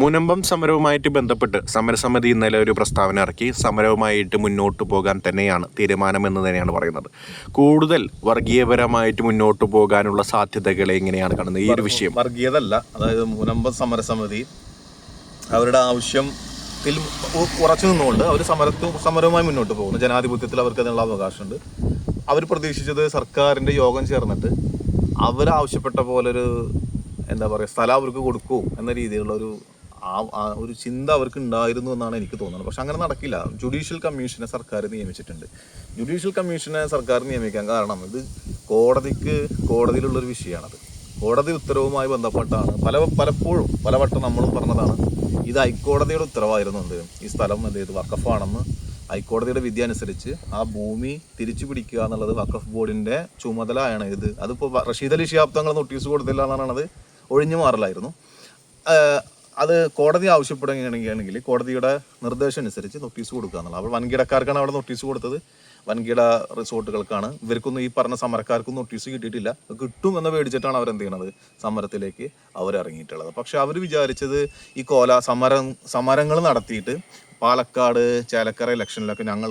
മുനമ്പം സമരവുമായിട്ട് ബന്ധപ്പെട്ട് സമരസമിതി ഇന്നലെ ഒരു പ്രസ്താവന ഇറക്കി. സമരവുമായിട്ട് മുന്നോട്ട് പോകാൻ തന്നെയാണ് തീരുമാനമെന്ന് തന്നെയാണ് പറയുന്നത്. കൂടുതൽ വർഗീയപരമായിട്ട് മുന്നോട്ട് പോകാനുള്ള സാധ്യതകളെ എങ്ങനെയാണ് കാണുന്നത്. ഈ ഒരു വിഷയം. വർഗീയതല്ല. അതായത് മുനമ്പം സമരസമിതി അവരുടെ ആവശ്യം കുറച്ചു ഉറച്ചു നിന്നുകൊണ്ട് അവർ സമരത്തു സമരവുമായി മുന്നോട്ട് പോകുന്നു. ജനാധിപത്യത്തിൽ അവർക്ക് അതിനുള്ള അവകാശമുണ്ട്. അവർ പ്രതീക്ഷിച്ചത് സർക്കാരിന്റെ യോഗം ചേർന്നിട്ട് അവർ ആവശ്യപ്പെട്ട പോലെ ഒരു എന്താ പറയുക സ്ഥലം അവർക്ക് കൊടുക്കൂ എന്ന രീതിയിലുള്ള ഒരു ആ- ഒരു ചിന്ത അവർക്ക് ഉണ്ടായിരുന്നു എന്നാണ് എനിക്ക് തോന്നുന്നത്. പക്ഷെ അങ്ങനെ നടക്കില്ല. ജുഡീഷ്യൽ കമ്മീഷനെ സർക്കാർ നിയമിച്ചിട്ടുണ്ട്. ജുഡീഷ്യൽ കമ്മീഷനെ സർക്കാർ നിയമിക്കാൻ കാരണം ഇത് കോടതിക്ക് കോടതിയിലുള്ളൊരു വിഷയമാണത്. കോടതി ഉത്തരവുമായി ബന്ധപ്പെട്ടാണ് പല പലപ്പോഴും പലവട്ടം നമ്മളും പറഞ്ഞതാണ് ഇത് ഹൈക്കോടതിയുടെ ഉത്തരവായിരുന്നു എന്ത്? ഈ സ്ഥലം എന്ത് ചെയ്ത്? വക്കഫാണെന്ന് ഹൈക്കോടതിയുടെ വിധി അനുസരിച്ച് ആ ഭൂമി തിരിച്ചു പിടിക്കുക എന്നുള്ളത് വക്കഫ് ബോർഡിന്റെ ചുമതലയാണ് ഇത്. അതിപ്പോൾ റഷീദ് അലി ഷിയാബ് തങ്ങൾ നോട്ടീസ് കൊടുത്തില്ല എന്നാണ് അത് ഒഴിഞ്ഞു മാറലായിരുന്നു. അത് കോടതി ആവശ്യപ്പെടുകയാണെങ്കിൽ കോടതിയുടെ നിർദ്ദേശം അനുസരിച്ച് നോട്ടീസ് കൊടുക്കുക എന്നുള്ളത് അപ്പോൾ വൻകിടക്കാർക്കാണ് അവിടെ നോട്ടീസ് കൊടുത്തത്. വൻകിട റിസോർട്ടുകൾക്കാണ്. ഇവർക്കൊന്നും ഈ പറഞ്ഞ സമരക്കാർക്കും നോട്ടീസ് കിട്ടിയിട്ടില്ല. കിട്ടും എന്ന് പേടിച്ചിട്ടാണ് അവരെന്ത് ചെയ്യണത്? സമരത്തിലേക്ക് അവരിറങ്ങിയിട്ടുള്ളത്. പക്ഷെ അവർ വിചാരിച്ചത് ഈ കോല സമരം സമരങ്ങൾ നടത്തിയിട്ട് പാലക്കാട് ചേലക്കര ഇലക്ഷനിലൊക്കെ ഞങ്ങൾ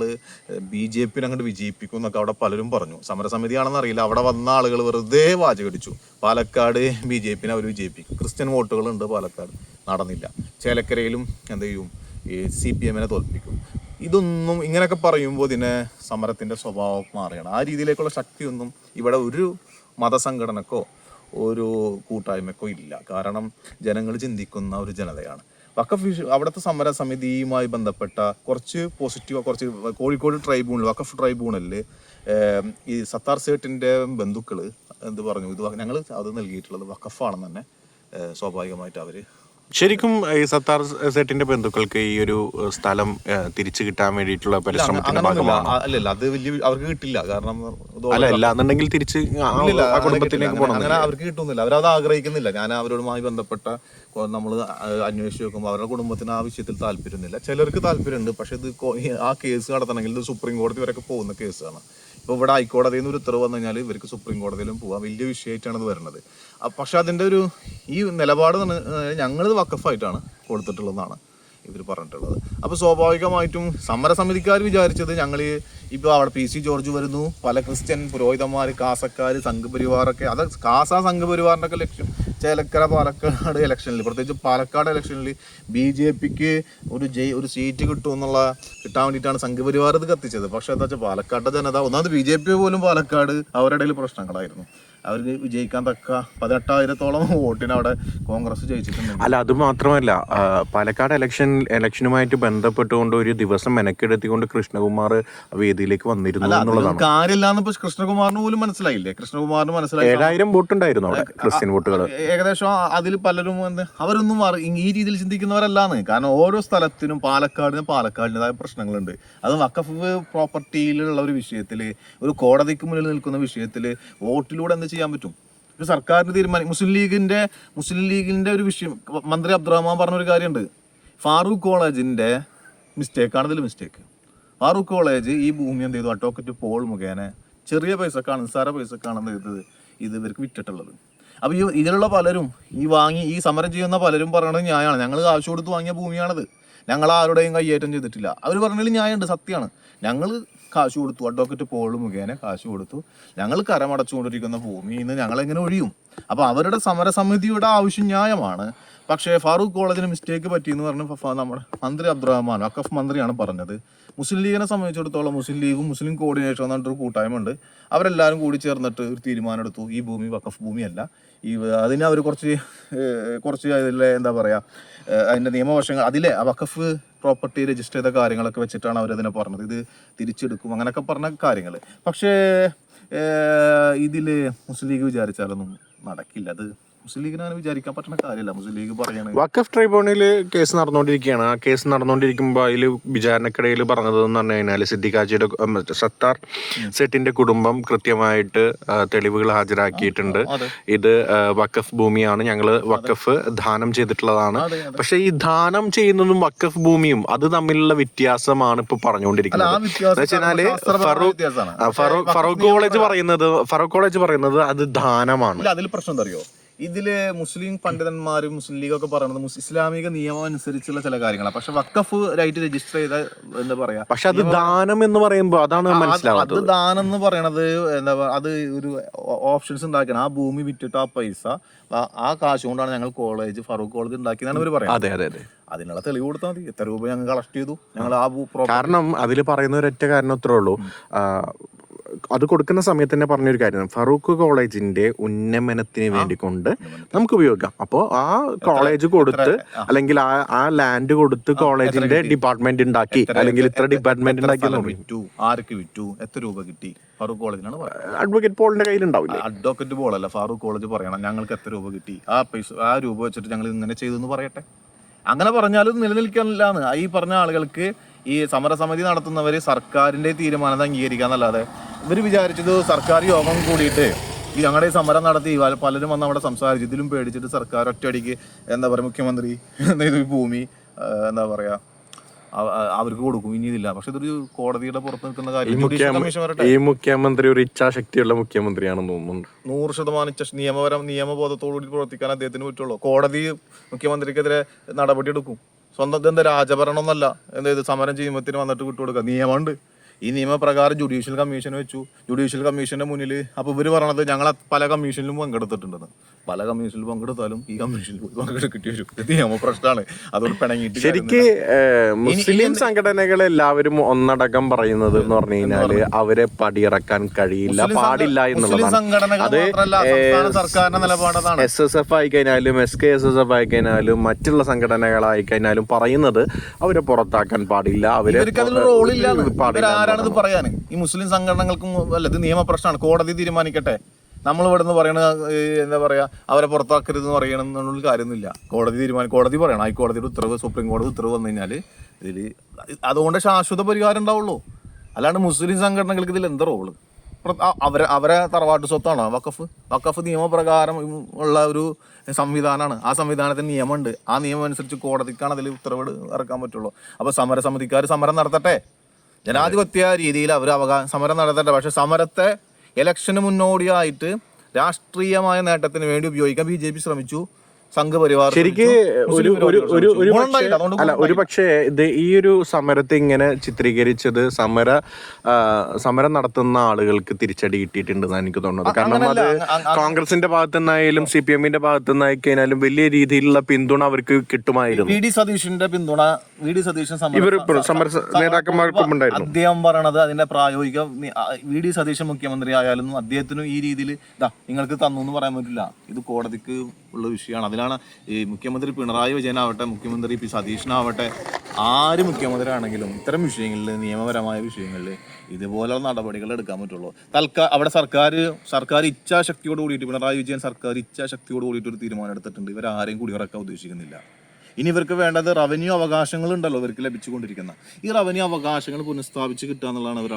ബി ജെ പിന്നെ അങ്ങോട്ട് വിജയിപ്പിക്കും എന്നൊക്കെ അവിടെ പലരും പറഞ്ഞു. സമരസമിതിയാണെന്ന് അറിയില്ല. അവിടെ വന്ന ആളുകൾ വെറുതെ വാചകടിച്ചു. പാലക്കാട് ബി ജെ പിന്നെ അവർ വിജയിപ്പിക്കും. ക്രിസ്ത്യൻ വോട്ടുകളുണ്ട് പാലക്കാട്. നടന്നില്ല. ചേലക്കരയിലും എന്ത് ചെയ്യും? ഈ സി പി എമ്മിനെ തോൽപ്പിക്കും. ഇതൊന്നും ഇങ്ങനെയൊക്കെ പറയുമ്പോൾ ഇതിനെ സമരത്തിന്റെ സ്വഭാവം മാറുകയാണ്. ആ രീതിയിലേക്കുള്ള ശക്തിയൊന്നും ഇവിടെ ഒരു മതസംഘടനക്കോ ഒരു കൂട്ടായ്മക്കോ ഇല്ല. കാരണം ജനങ്ങൾ ചിന്തിക്കുന്ന ഒരു ജനതയാണ്. വക്കഫ് വിഷ- അവിടുത്തെ സമര സമിതിയുമായി ബന്ധപ്പെട്ട കുറച്ച് പോസിറ്റീവ് കുറച്ച് കോഴിക്കോട് ട്രൈബ്യൂണൽ വക്കഫ് ട്രൈബ്യൂണലിൽ ഈ സത്താർ സേട്ടിന്റെ ബന്ധുക്കൾ എന്ത് പറഞ്ഞു? ഇത് ഞങ്ങൾ അത് നൽകിയിട്ടുള്ളത് വക്കഫാണെന്ന് തന്നെ സ്വാഭാവികമായിട്ട് അവർ ശരിക്കും ഈ സത്താർ സെറ്റിന്റെ ബന്ധുക്കൾക്ക് ഈ ഒരു സ്ഥലം തിരിച്ചു കിട്ടാൻ വേണ്ടിയിട്ടുള്ള പരിശ്രമത്തിന്റെ ഭാഗമാണ്? അല്ലല്ല അത് വലിയ അവർക്ക് കിട്ടില്ല. കാരണം അല്ല അല്ലാന്നുണ്ടെങ്കിൽ തിരിച്ച് കുടുംബത്തിലേക്ക്. പോകണം അങ്ങനെ അവർക്ക് കിട്ടുന്നില്ല. അവരത് ആഗ്രഹിക്കുന്നില്ല. ഞാൻ അവരോടുമായി ബന്ധപ്പെട്ട നമ്മൾ അന്വേഷിച്ച് നോക്കുമ്പോൾ അവരുടെ കുടുംബത്തിന് ആ വിഷയത്തിൽ താല്പര്യമൊന്നുമില്ല. ചിലർക്ക് താല്പര്യമുണ്ട് പക്ഷെ ഇത് ആ കേസ് നടത്തണമെങ്കിൽ ഇത് സുപ്രീം കോടതി വരെയൊക്കെ പോകുന്ന കേസാണ്. ഇപ്പോൾ ഇവിടെ ഹൈക്കോടതിയിൽ നിന്ന് ഒരു ഉത്തരവ് വന്നു കഴിഞ്ഞാൽ ഇവർക്ക് സുപ്രീം കോടതിയിലും പോവാം. വലിയ വിഷയമായിട്ടാണ് ഇത് വരുന്നത് പക്ഷെ അതിന്റെ ഒരു ഈ നിലപാട് ഞങ്ങളിത് വക്കഫായിട്ടാണ് കൊടുത്തിട്ടുള്ളതാണ് ഇവർ പറഞ്ഞിട്ടുള്ളത്. അപ്പോൾ സ്വാഭാവികമായിട്ടും സമരസമിതിക്കാർ വിചാരിച്ചത് ഞങ്ങൾ ഇപ്പോൾ അവിടെ പി സി ജോർജ് വരുന്നു പല ക്രിസ്ത്യൻ പുരോഹിതന്മാർ കാസക്കാർ സംഘപരിവാറൊക്കെ അത് കാസ സംഘപരിവാറിന്റെ ഒക്കെ ലക്ഷ്യം. ചേലക്കര പാലക്കാട് ഇലക്ഷനിൽ പ്രത്യേകിച്ച് പാലക്കാട് ഇലക്ഷനിൽ ബി ജെ പിക്ക് ഒരു ജയ് ഒരു സീറ്റ് കിട്ടും എന്നുള്ള കിട്ടാൻ വേണ്ടിയിട്ടാണ് സംഘപരിവാർ ഇത് കത്തിച്ചത്. പക്ഷേ എന്താ വെച്ചാൽ പാലക്കാട്ടെ ജനത ഒന്നാമത് ബി ജെ പി പോലും പാലക്കാട് അവരുടെ ഇടയിൽ പ്രശ്നങ്ങളായിരുന്നു. അവർക്ക് വിജയിക്കാൻ തക്ക പതിനെട്ടായിരത്തോളം വോട്ടിന് അവിടെ കോൺഗ്രസ് ജയിച്ചിട്ടുണ്ട് അല്ല അത് മാത്രമല്ല പാലക്കാട് ഇലക്ഷൻ ഇലക്ഷനുമായിട്ട് ബന്ധപ്പെട്ടുകൊണ്ട് ഒരു ദിവസം മെനക്കെടുത്തിക്കൊണ്ട് കൃഷ്ണകുമാർ വേദിയിലേക്ക് വന്നിരുന്നു എന്നുള്ളതാണ്. കാര്യമില്ലാന്ന് കൃഷ്ണകുമാറിന് പോലും മനസ്സിലായില്ലേ? കൃഷ്ണകുമാറിന് മനസ്സിലായി. ഏഴായിരം വോട്ടുണ്ടായിരുന്നു അവിടെ ക്രിസ്ത്യൻ വോട്ടുകൾ ഏകദേശം അതിൽ പലരും എന്ത് അവരൊന്നും മാറി ഈ രീതിയിൽ ചിന്തിക്കുന്നവരല്ലാന്ന്. കാരണം ഓരോ സ്ഥലത്തിനും പാലക്കാടിന് പാലക്കാടിന്റെതായ പ്രശ്നങ്ങളുണ്ട്. അത് വക്കഫ് പ്രോപ്പർട്ടിയിലുള്ള ഒരു വിഷയത്തിൽ ഒരു കോടതിക്ക് മുന്നിൽ നിൽക്കുന്ന വിഷയത്തിൽ വോട്ടിലൂടെ എന്ത് ചെയ്യാൻ പറ്റും. ഒരു സർക്കാരിന് തീരുമാനം മുസ്ലിം ലീഗിന്റെ മുസ്ലിം ലീഗിന്റെ ഒരു വിഷയം മന്ത്രി അബ്ദുറഹ്മാൻ പറഞ്ഞ ഒരു കാര്യമുണ്ട്. ഫാറൂഖ് കോളേജിന്റെ മിസ്റ്റേക്കാണ് ഇതിൽ മിസ്റ്റേക്ക് ഫാറൂഖ് കോളേജ് ഈ ഭൂമി എന്ത് ചെയ്തു? അട്ടോക്കറ്റ് പോൾ മുഖേന ചെറിയ പൈസക്കാണ് നിസ്സാര എന്ത് ചെയ്തത്? ഇത് ഇവർക്ക് വിറ്റിട്ടുള്ളത്. അപ്പോൾ ഈ ഇതിലുള്ള പലരും ഈ വാങ്ങി ഈ സമരം ചെയ്യുന്ന പലരും പറയണത് ന്യായമാണ്. ഞങ്ങൾ കാശ് കൊടുത്ത് വാങ്ങിയ ഭൂമിയാണത്. ഞങ്ങൾ ആരുടെയും കൈയേറ്റം ചെയ്തിട്ടില്ല. അവർ പറഞ്ഞതിൽ ന്യായമുണ്ട് സത്യമാണ്. ഞങ്ങൾ കാശ് കൊടുത്തു അഡ്വക്കറ്റ് പോൾ മുഖേന കാശ് കൊടുത്തു. ഞങ്ങൾ കരമടച്ചുകൊണ്ടിരിക്കുന്ന ഭൂമിയിൽ നിന്ന് ഞങ്ങൾ എങ്ങനെ ഒഴിയും? അപ്പോൾ അവരുടെ സമരസമിതിയുടെ ആവശ്യം ന്യായമാണ്. പക്ഷേ ഫാറൂഖ് കോളേജിന് മിസ്റ്റേക്ക് പറ്റിയെന്ന് പറഞ്ഞ് നമ്മുടെ മന്ത്രി അബ്ദുറഹ്മാൻ അക്കഫ് മന്ത്രിയാണ് പറഞ്ഞത്. മുസ്ലിം ലീഗിനെ സംബന്ധിച്ചിടത്തോളം മുസ്ലിം ലീഗും മുസ്ലിം കോർഡിനേഷൻ എന്ന് പറഞ്ഞിട്ടൊരു കൂട്ടായ്മ ഉണ്ട് അവരെല്ലാവരും കൂടി ചേർന്നിട്ട് ഒരു തീരുമാനം എടുത്തു ഈ ഭൂമി വഖഫ് ഭൂമിയല്ല. ഈ അതിന് അവർ കുറച്ച് കുറച്ച് അതിലെ എന്താ പറയുക അതിന്റെ നിയമവശങ്ങൾ അതിലെ വഖഫ് പ്രോപ്പർട്ടി രജിസ്റ്റർ ചെയ്ത കാര്യങ്ങളൊക്കെ വെച്ചിട്ടാണ് അവരതിനെ പറഞ്ഞത്. ഇത് തിരിച്ചെടുക്കും അങ്ങനെയൊക്കെ പറഞ്ഞ കാര്യങ്ങൾ പക്ഷേ ഇതിൽ മുസ്ലിം ലീഗ് വിചാരിച്ചാലൊന്നും നടക്കില്ല. അത് മുസ്ലിം ലീഗിന് അങ്ങനെ വിചാരിക്കാൻ പറ്റുന്ന കാര്യമല്ല. മുസ്ലിം ലീഗ് പറയുകയാണെങ്കിൽ വക്കഫ് ട്രൈബ്യൂണലിൽ കേസ് നടന്നുകൊണ്ടിരിക്കുകയാണ്. ആ കേസ് നടന്നുകൊണ്ടിരിക്കുമ്പോൾ അതിൽ വിചാരണക്കിടയിൽ പറഞ്ഞത് എന്ന് പറഞ്ഞു കഴിഞ്ഞാൽ സിദ്ദിഖാജിയുടെ സത്താർ സെറ്റിന്റെ കുടുംബം കൃത്യമായിട്ട് തെളിവുകൾ ഹാജരാക്കിയിട്ടുണ്ട്. ഇത് വക്കഫ് ഭൂമിയാണ്. ഞങ്ങൾ വക്കഫ് ദാനം ചെയ്തിട്ടുള്ളതാണ്. അതെ. ഈ ദാനം ചെയ്യുന്നതും വക്കഫ് ഭൂമിയും അത് തമ്മിലുള്ള വ്യത്യാസമാണ് ഇപ്പൊ പറഞ്ഞുകൊണ്ടിരിക്കുന്നത്. ഫറൂഖ്. ഫറൂഖ് കോളേജ് പറയുന്നത് ഫറൂഖ് കോളേജ് പറയുന്നത് അത് ദാനമാണ്. അതിൽ പ്രശ്നം അറിയോ? ഇതിൽ മുസ്ലിം പണ്ഡിതന്മാരും മുസ്ലിം ലീഗ് ഒക്കെ പറയുന്നത് ഇസ്ലാമിക നിയമം അനുസരിച്ചുള്ള ചില കാര്യങ്ങളാണ് പക്ഷെ വക്കഫ് റൈറ്റ് രജിസ്റ്റർ ചെയ്ത എന്താ പറയാ. പക്ഷെ അത് ദാനം എന്ന് പറയുമ്പോൾ അതാണ് അത് അത് ദാനം എന്ന് പറയണത് എന്താ അത് ഒരു ഓപ്ഷൻസ് ഉണ്ടാക്കണം. ആ ഭൂമി വിറ്റിട്ട് ആ പൈസ ആ- കാശ് കൊണ്ടാണ് ഞങ്ങൾ കോളേജ് ഫറൂഖ് കോളേജ് ഉണ്ടാക്കിയതാണ് അവർ പറയുന്നത്. അതെ അതെ അതെ. അതിനുള്ള തെളിവ് കൊടുത്താൽ മതി. എത്ര രൂപ ഞങ്ങൾ കളക്ട് ചെയ്തു. ഞങ്ങൾ ആ കാരണം അതിൽ പറയുന്ന ഒരൊറ്റ കാരണം ഇത്രേ ഉള്ളൂ. അത് കൊടുക്കുന്ന സമയത്ത് തന്നെ പറഞ്ഞൊരു കാര്യം ഫറൂഖ് കോളേജിന്റെ ഉന്നമനത്തിന് വേണ്ടി കൊണ്ട് നമുക്ക് ഉപയോഗിക്കാം. അപ്പോ ആ കോളേജ് കൊടുത്ത് അല്ലെങ്കിൽ ആ ആ ലാൻഡ് കൊടുത്ത് കോളേജിന്റെ ഡിപ്പാർട്ട്മെന്റ് ഉണ്ടാക്കി അല്ലെങ്കിൽ ഇത്ര ഡിപ്പാർട്ട്മെന്റ് ഉണ്ടാക്കി ആർക്ക് വിറ്റു? എത്ര രൂപ കിട്ടി? ഫറൂഖ് കോളേജിനാണ് അഡ്വക്കേറ്റ് പോളിന്റെ കയ്യിലുണ്ടാവില്ലേ? അഡ്വക്കേറ്റ് പോളല്ല ഫാറൂഖ് കോളേജ് പറയണം. ഞങ്ങൾക്ക് എത്ര രൂപ കിട്ടി? ആ പൈസ ആ രൂപ വെച്ചിട്ട് ഞങ്ങൾ ഇങ്ങനെ ചെയ്തു എന്ന് പറയട്ടെ? അങ്ങനെ പറഞ്ഞാലും നിലനിൽക്കാനില്ലാന്ന് ഈ പറഞ്ഞ ആളുകൾക്ക് ഈ സമരസമിതി നടത്തുന്നവർ സർക്കാരിന്റെ തീരുമാനത്തെ അംഗീകരിക്കാന്നല്ലാതെ ഇവർ വിചാരിച്ചത് സർക്കാർ യോഗം കൂടിയിട്ട് ഈ ഞങ്ങളുടെ ഈ സമരം നടത്തി പലരും വന്ന് അവിടെ സംസാരിച്ചു ഇതിലും പേടിച്ചിട്ട് സർക്കാർ ഒറ്റയടിക്ക് എന്താ പറയുക മുഖ്യമന്ത്രി ഈ ഭൂമി എന്താ പറയുക അവർക്ക് കൊടുക്കും. ഇനി ഇതില്ല. പക്ഷെ ഇതൊരു കോടതിയുടെ പുറത്ത് നിൽക്കുന്ന കാര്യം. ഈ മുഖ്യമന്ത്രി ഒരു ഇച്ഛാശക്തിയുള്ള മുഖ്യമന്ത്രിയാണെന്ന് തോന്നുന്നുണ്ട്. നൂറ് ശതമാനം ഇച്ഛ- നിയമപരം നിയമബോധത്തോടുകൂടി പ്രവർത്തിക്കാൻ അദ്ദേഹത്തിന് പറ്റുള്ളൂ. കോടതി മുഖ്യമന്ത്രിക്കെതിരെ നടപടി എടുക്കും സ്വന്തം ഇതെന്താ രാജഭരണം എന്നല്ല. എന്താ ഇത് സമരം ചെയ്യുമ്പത്തിന് വന്നിട്ട് വിട്ടുകൊടുക്കുക? നിയമമുണ്ട് ഈ നിയമപ്രകാരം ജുഡീഷ്യൽ കമ്മീഷൻ വെച്ചു. ജുഡീഷ്യൽ കമ്മീഷന്റെ മുന്നിൽ അപ്പോൾ ഇവർ പറയണത് ഞങ്ങൾ പല കമ്മീഷനിലും പങ്കെടുത്തിട്ടുണ്ടെന്ന്. പല കമ്മീഷനിലും പങ്കെടുത്താലും ഈ കമ്മീഷനിൽ പോയി പങ്കെടുക്കേണ്ടി വരും ഇത് പ്രശ്നമാണ് അതുകൊണ്ട് പിണങ്ങിയിട്ട് ശരിക്ക് മുസ്ലിം സംഘടനകൾ എല്ലാവരും ഒന്നടക്കം പറയുന്നത് എന്ന് പറഞ്ഞു കഴിഞ്ഞാൽ അവരെ പടിയിറക്കാൻ കഴിയില്ല പാടില്ല എന്നുള്ളതാണ്. അത് സർക്കാരിന്റെ എസ് എസ് എഫ് ആയി കഴിഞ്ഞാലും S K S S F ആയി കഴിഞ്ഞാലും മറ്റുള്ള സംഘടനകളായി കഴിഞ്ഞാലും പറയുന്നത് അവരെ പുറത്താക്കാൻ പാടില്ല അവരെ പാടില്ല ഇവരാരാണിത് പറയാൻ ഈ മുസ്ലിം സംഘടനകൾക്കും അല്ല ഇത് നിയമപ്രശ്നമാണ് കോടതി തീരുമാനിക്കട്ടെ. നമ്മൾ ഇവിടെ നിന്ന് പറയണ എന്താ പറയാ അവരെ പുറത്താക്കരുത് എന്ന് പറയണം എന്നുള്ള കാര്യമൊന്നുമില്ല. കോടതി തീരുമാനം കോടതി പറയണം. ഹൈക്കോടതിയുടെ ഉത്തരവ് സുപ്രീം കോടതി ഉത്തരവ് വന്നു കഴിഞ്ഞാൽ ഇതിൽ അതുകൊണ്ട് ശാശ്വത പരിഹാരം ഉണ്ടാവുള്ളൂ. അല്ലാണ്ട് മുസ്ലിം സംഘടനകൾക്ക് ഇതിൽ എന്താ റോൾ? അവരെ അവരെ തറവാട്ട് സ്വത്താണോ? വഖഫ്? വഖഫ് നിയമപ്രകാരം ഉള്ള ഒരു സംവിധാനമാണ്. ആ സംവിധാനത്തിന് നിയമമുണ്ട്. ആ നിയമം അനുസരിച്ച് കോടതിക്കാണ് അതിൽ ഉത്തരവ് ഇറക്കാൻ പറ്റുള്ളൂ. അപ്പോൾ സമരസമിതിക്കാർ സമരം നടത്തട്ടെ. ജനാധിപത്യ രീതിയിൽ അവർ അവകാ സമരം നടത്തട്ടെ പക്ഷെ സമരത്തെ ഇലക്ഷന് മുന്നോടിയായിട്ട് രാഷ്ട്രീയമായ നേട്ടത്തിന് വേണ്ടി ഉപയോഗിക്കാൻ ബി ജെ പി ശ്രമിച്ചു. സംഘപരിവാർ ശരിക്ക് ഒരു ഒരു ഒരു ഒരു പക്ഷേ അല്ല ഒരു പക്ഷേ ഇത് ഈ ഒരു സമരത്തെ ഇങ്ങനെ ചിത്രീകരിച്ചത് സമര സമരം നടത്തുന്ന ആളുകൾക്ക് തിരിച്ചടി കിട്ടിയിട്ടുണ്ടെന്നാണ് എനിക്ക് തോന്നുന്നത്. കാരണം അത് കോൺഗ്രസിന്റെ ഭാഗത്തു നിന്നായാലും സി പി എമ്മിന്റെ ഭാഗത്തു നിന്നായി കഴിഞ്ഞാലും വലിയ രീതിയിലുള്ള പിന്തുണ അവർക്ക് കിട്ടുമായിരുന്നു. വി ഡി സതീഷിന്റെ പിന്തുണ വി ഡി സതീഷ് ഇവർ സമര നേതാക്കന്മാർക്കും ഉണ്ടായിരുന്നു. അദ്ദേഹം പറയണത് അതിന്റെ പ്രായോഗിക വി ഡി സതീശൻ മുഖ്യമന്ത്രി ആയാലും അദ്ദേഹത്തിനും ഈ രീതിയിൽ നിങ്ങൾക്ക് തന്നു എന്ന് പറയാൻ പറ്റില്ല. ഇത് കോടതിക്ക് ഉള്ള വിഷയമാണ്. അതിലാണ് ഈ മുഖ്യമന്ത്രി പിണറായി വിജയനാവട്ടെ മുഖ്യമന്ത്രി പി സതീഷനാവട്ടെ ആര് മുഖ്യമന്ത്രി ആണെങ്കിലും ഇത്തരം വിഷയങ്ങളിൽ നിയമപരമായ വിഷയങ്ങളിൽ ഇതുപോലുള്ള നടപടികൾ എടുക്കാൻ പറ്റുള്ളൂ. തൽക്കാ അവിടെ സർക്കാർ സർക്കാർ ഇച്ഛാശക്തിയോട് കൂടിയിട്ട് പിണറായി വിജയൻ സർക്കാർ ഇച്ഛാശക്തിയോട് കൂടിയിട്ട് ഒരു തീരുമാനം എടുത്തിട്ടുണ്ട്. ഇവരാരെയും കുടിയിറക്കാൻ ഉദ്ദേശിക്കുന്നില്ല. ഇനി ഇവർക്ക് വേണ്ടത് റവന്യൂ അവകാശങ്ങളുണ്ടല്ലോ ഇവർക്ക് ലഭിച്ചുകൊണ്ടിരിക്കുന്ന. ഈ റവന്യൂ അവകാശങ്ങൾ പുനഃസ്ഥാപിച്ച് കിട്ടുക എന്നുള്ളതാണ് ഇവർ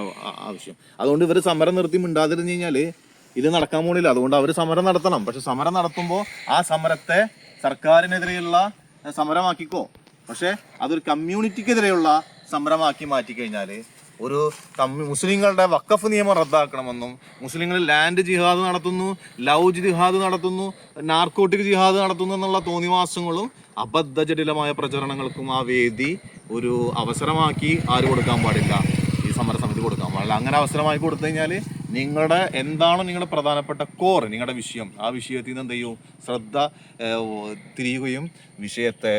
ആവശ്യം. അതുകൊണ്ട് ഇവർ സമരം നിർത്തി മിണ്ടാതിരുന്നു കഴിഞ്ഞാൽ ഇത് നടക്കാൻ പോണില്ല അതുകൊണ്ട് അവർ സമരം നടത്തണം. പക്ഷെ സമരം നടത്തുമ്പോൾ ആ സമരത്തെ സർക്കാരിനെതിരെയുള്ള സമരമാക്കിക്കോ. പക്ഷെ അതൊരു കമ്മ്യൂണിറ്റിക്കെതിരെയുള്ള സമരമാക്കി മാറ്റി കഴിഞ്ഞാൽ ഒരു മുസ്ലിങ്ങളുടെ വക്കഫ് നിയമം റദ്ദാക്കണമെന്നും മുസ്ലിങ്ങൾ ലാൻഡ് ജിഹാദ് നടത്തുന്നു ലവ് ജിഹാദ് നടത്തുന്നു നാർക്കോട്ടിക് ജിഹാദ് നടത്തുന്നു എന്നുള്ള തോന്നിവാസങ്ങളും അബദ്ധജടിലമായ പ്രചരണങ്ങൾക്കും ആ വേദി ഒരു അവസരമാക്കി ആര് കൊടുക്കാൻ പാടില്ല? ഈ സമരസമിതി കൊടുക്കാൻ പാടില്ല. അങ്ങനെ അവസരമായി കൊടുത്തു കഴിഞ്ഞാൽ നിങ്ങളുടെ എന്താണ് നിങ്ങളുടെ പ്രധാനപ്പെട്ട കോർ നിങ്ങളുടെ വിഷയം? ആ വിഷയത്തിൽ നിന്ന് എന്ത് ചെയ്യും? ശ്രദ്ധ തിരിയുകയും വിഷയത്തെ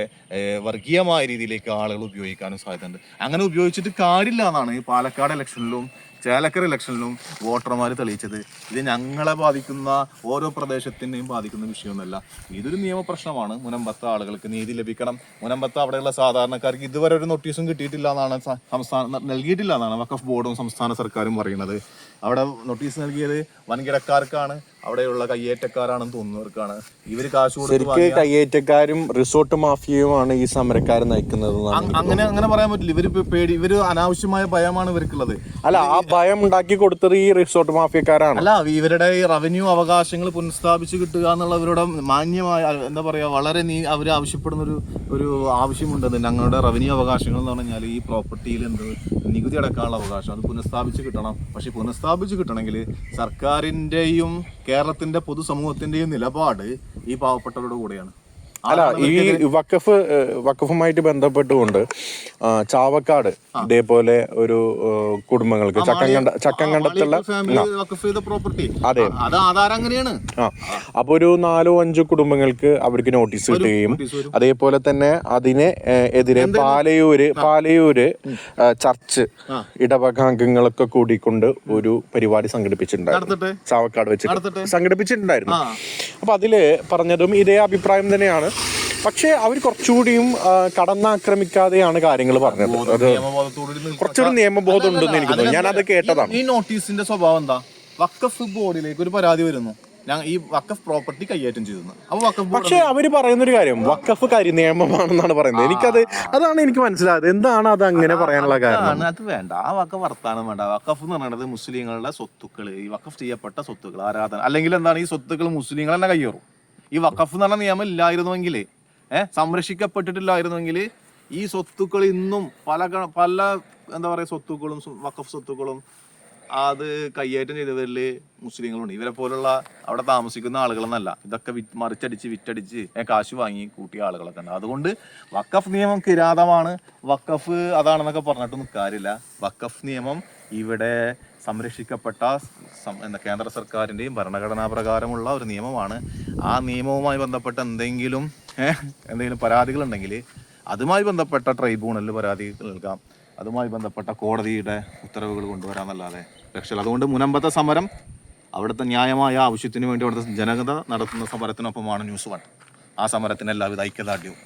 വർഗീയമായ രീതിയിലേക്ക് ആളുകൾ ഉപയോഗിക്കാനും സാധ്യതയുണ്ട്. അങ്ങനെ ഉപയോഗിച്ചിട്ട് കാര്യമില്ല എന്നാണ് ഈ പാലക്കാട് ഇലക്ഷനിലും ചേലക്കര ഇലക്ഷനിലും വോട്ടർമാർ തെളിയിച്ചത് ഇത് ഞങ്ങളെ ബാധിക്കുന്ന ഓരോ പ്രദേശത്തിനെയും ബാധിക്കുന്ന വിഷയമൊന്നുമല്ല. ഇതൊരു നിയമപ്രശ്നമാണ്. മുനമ്പത്ത ആളുകൾക്ക് നീതി ലഭിക്കണം. മുനമ്പത്ത് അവിടെയുള്ള സാധാരണക്കാർക്ക് ഇതുവരെ ഒരു നോട്ടീസും കിട്ടിയിട്ടില്ല എന്നാണ് സംസ്ഥാന നൽകിയിട്ടില്ല എന്നാണ് വഖഫ് ബോർഡും സംസ്ഥാന സർക്കാരും പറയുന്നത്. അവിടെ നോട്ടീസ് നൽകിയത് വൻകിടക്കാർക്കാണ്. അവിടെയുള്ള കയ്യേറ്റക്കാരാണെന്ന് തോന്നുന്നവർക്കാണ്. ഇവർ കാശ് കൊടുത്ത് ശരിക്ക് കയ്യേറ്റക്കാരും റിസോർട്ട് മാഫിയയുമാണ് ഈ സമരക്കാരെ നയിക്കുന്നത് എന്നാണ് അങ്ങനെ അങ്ങനെ പറയാൻ പറ്റില്ല. ഇവർ ഇപ്പൊ പേടി ഇവർ അനാവശ്യമായ ഭയമാണ് ഇവർക്കുള്ളത്. അല്ല ആ ഭയം ഉണ്ടാക്കി കൊടുത്തത് ഈ റിസോർട്ട് മാഫിയക്കാരാണ്. അല്ല ഇവരുടെ ഈ റവന്യൂ അവകാശങ്ങൾ പുനഃസ്ഥാപിച്ച് കിട്ടുക എന്നുള്ളവരുടെ മാന്യമായ എന്താ പറയാ വളരെ നീ അവർ ആവശ്യപ്പെടുന്ന ഒരു ഒരു ആവശ്യമുണ്ടെന്ന് ഞങ്ങളുടെ റവന്യൂ അവകാശങ്ങൾ എന്ന് പറഞ്ഞാൽ ഈ പ്രോപ്പർട്ടിയിൽ എന്ത് നികുതി അടക്കാനുള്ള അവകാശം അത് പുനഃസ്ഥാപിച്ച് കിട്ടണം. പക്ഷേ പുനഃസ്ഥാപിച്ച് കിട്ടണമെങ്കിൽ സർക്കാരിന്റെയും കേരളത്തിന്റെ പൊതുസമൂഹത്തിന്റെയും നിലപാട് ഈ പാവപ്പെട്ടവരുടെ കൂടെയാണ്. അല്ല ഈ വക്കഫ് വക്കഫുമായിട്ട് ബന്ധപ്പെട്ടുകൊണ്ട് ചാവക്കാട് ഇതേപോലെ ഒരു കുടുംബങ്ങൾക്ക് ചക്കങ്കണ്ട ചക്കങ്കണ്ടത്തുള്ള പ്രോപ്പർട്ടി അതെ. ആ അപ്പൊ ഒരു നാലോ അഞ്ചോ കുടുംബങ്ങൾക്ക് അവർക്ക് നോട്ടീസ് കിട്ടുകയും അതേപോലെ തന്നെ അതിനെ എതിരെ പാലയൂര് പാലയൂര് ചർച്ച്. ഇടവകാംഗങ്ങളൊക്കെ കൂടിക്കൊണ്ട് ഒരു പരിപാടി സംഘടിപ്പിച്ചിട്ടുണ്ടായിരുന്നു ചാവക്കാട് വെച്ച്. സംഘടിപ്പിച്ചിട്ടുണ്ടായിരുന്നു. അപ്പൊ അതിൽ പറഞ്ഞതും ഇതേ അഭിപ്രായം തന്നെയാണ്. പക്ഷെ അവർ കുറച്ചുകൂടിയും കടന്നാക്രമിക്കാതെയാണ് കാര്യങ്ങൾ പറഞ്ഞത്. അത് കുറച്ചുകൂടി നിയമബോധം ഉണ്ടെന്ന് എനിക്ക് തോന്നുന്നു. ഞാൻ അത് കേട്ടതാണ്. ഈ നോട്ടീസിന്റെ സ്വഭാവം എന്താ? വക്കഫ് ബോർഡിലേക്ക് ഒരു പരാതി വരുന്നു. ഈ വക്കഫ് പ്രോപ്പർട്ടി കൈയേറ്റം ചെയ്തു പക്ഷെ അവർ പറയുന്ന ഒരു കാര്യം വക്കഫ് കാര്യം നിയമമാണെന്നാണ് പറയുന്നത് എനിക്കത് അതാണ് എനിക്ക് മനസ്സിലായത്. എന്താണ് അത് അങ്ങനെ പറയാനുള്ള കാരണം? അത് വേണ്ട. ആ വക്കഫ് വർത്താനം വേണ്ട. വക്കഫ് എന്ന് പറയുന്നത് മുസ്ലിങ്ങളുടെ സ്വത്തുക്കൾ ഈ വക്കഫ് ചെയ്യപ്പെട്ട സ്വത്തുക്കൾ ആരാധന അല്ലെങ്കിൽ എന്താണ് ഈ സ്വത്തുക്കൾ മുസ്ലിങ്ങൾ തന്നെ കയ്യേറും ഈ വഖഫ് എന്ന് പറഞ്ഞ നിയമം ഇല്ലായിരുന്നുവെങ്കിൽ ഏഹ് സംരക്ഷിക്കപ്പെട്ടിട്ടില്ലായിരുന്നുവെങ്കിൽ ഈ സ്വത്തുക്കൾ ഇന്നും പല പല എന്താ പറയുക സ്വത്തുക്കളും വഖഫ് സ്വത്തുക്കളും അത് കയ്യേറ്റം ചെയ്തവരിൽ മുസ്ലിങ്ങളുണ്ട്. ഇവരെ പോലുള്ള അവിടെ താമസിക്കുന്ന ആളുകളെന്നല്ല. ഇതൊക്കെ വി മറിച്ചടിച്ച് വിറ്റടിച്ച് കാശ് വാങ്ങി കൂട്ടിയ ആളുകളൊക്കെ ഉണ്ട്. അതുകൊണ്ട് വക്കഫ് നിയമം കിരാതമാണ്. വക്കഫ് അതാണെന്നൊക്കെ പറഞ്ഞിട്ടൊന്നും കാര്യമില്ല. വക്കഫ് നിയമം ഇവിടെ സംരക്ഷിക്കപ്പെട്ട കേന്ദ്ര സർക്കാരിന്റെയും ഭരണഘടനാ പ്രകാരമുള്ള ഒരു നിയമമാണ്. ആ നിയമവുമായി ബന്ധപ്പെട്ട എന്തെങ്കിലും എന്തെങ്കിലും പരാതികളുണ്ടെങ്കിൽ അതുമായി ബന്ധപ്പെട്ട ട്രൈബ്യൂണലിൽ പരാതി നൽകാം. അതുമായി ബന്ധപ്പെട്ട കോടതിയുടെ ഉത്തരവുകൾ കൊണ്ടുവരാമെന്നല്ലാതെ. രക്ഷയില്ല അതുകൊണ്ട് മുനമ്പത്തെ സമരം അവിടുത്തെ ന്യായമായ ആവശ്യത്തിന് വേണ്ടി അവിടുത്തെ ജനത നടത്തുന്ന സമരത്തിനൊപ്പമാണ് ന്യൂസ് വൺ. ആ സമരത്തിന് എല്ലാവിധ ഐക്യദാർഢ്യവും